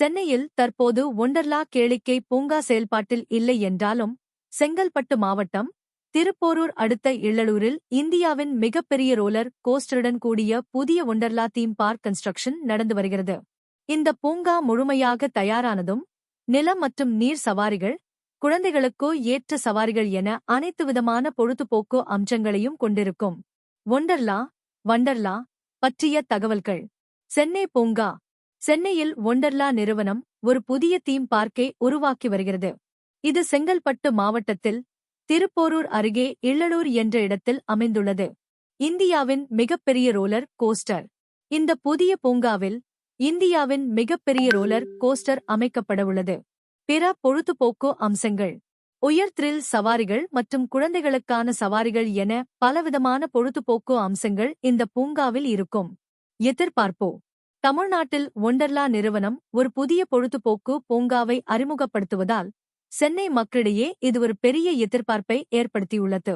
சென்னையில் தற்போது ஒண்டர்லா கேளிக்கை பூங்கா செயல்பாட்டில் இல்லை என்றாலும் செங்கல்பட்டு மாவட்டம் திருப்போரூர் அடுத்த இள்ளலூரில் இந்தியாவின் மிகப்பெரிய ரோலர் கோஸ்டருடன் கூடிய புதிய ஒண்டர்லா தீம் பார்க் கன்ஸ்ட்ரக்ஷன் நடந்து வருகிறது. இந்த பூங்கா முழுமையாக தயாரானதும் நிலம் மற்றும் நீர் சவாரிகள் குழந்தைகளுக்கோ ஏற்ற சவாரிகள் என அனைத்து விதமான பொழுதுபோக்கு அம்சங்களையும் கொண்டிருக்கும். ஒண்டர்லா வண்டர்லா பற்றிய தகவல்கள். சென்னை பூங்கா சென்னையில் ஒண்டர்லா நிறுவனம் ஒரு புதிய தீம் பார்க்கை உருவாக்கி வருகிறது. இது செங்கல்பட்டு மாவட்டத்தில் திருப்போரூர் அருகே இள்ளலூர் என்ற இடத்தில் அமைந்துள்ளது. இந்தியாவின் மிகப்பெரிய ரோலர் கோஸ்டர். இந்த புதிய பூங்காவில் இந்தியாவின் மிகப்பெரிய ரோலர் கோஸ்டர் அமைக்கப்படவுள்ளது பிற பொழுதுபோக்கு அம்சங்கள். உயர் த்ரில் சவாரிகள் மற்றும் குழந்தைகளுக்கான சவாரிகள் என பலவிதமான பொழுதுபோக்கு அம்சங்கள் இந்த பூங்காவில் இருக்கும். எதிர்பார்ப்போ தமிழ்நாட்டில் ஒண்டர்லா நிறுவனம் ஒரு புதிய பொழுதுபோக்கு பூங்காவை அறிமுகப்படுத்துவதால் சென்னை மக்களிடையே இது ஒரு பெரிய எதிர்பார்ப்பை ஏற்படுத்தியுள்ளது.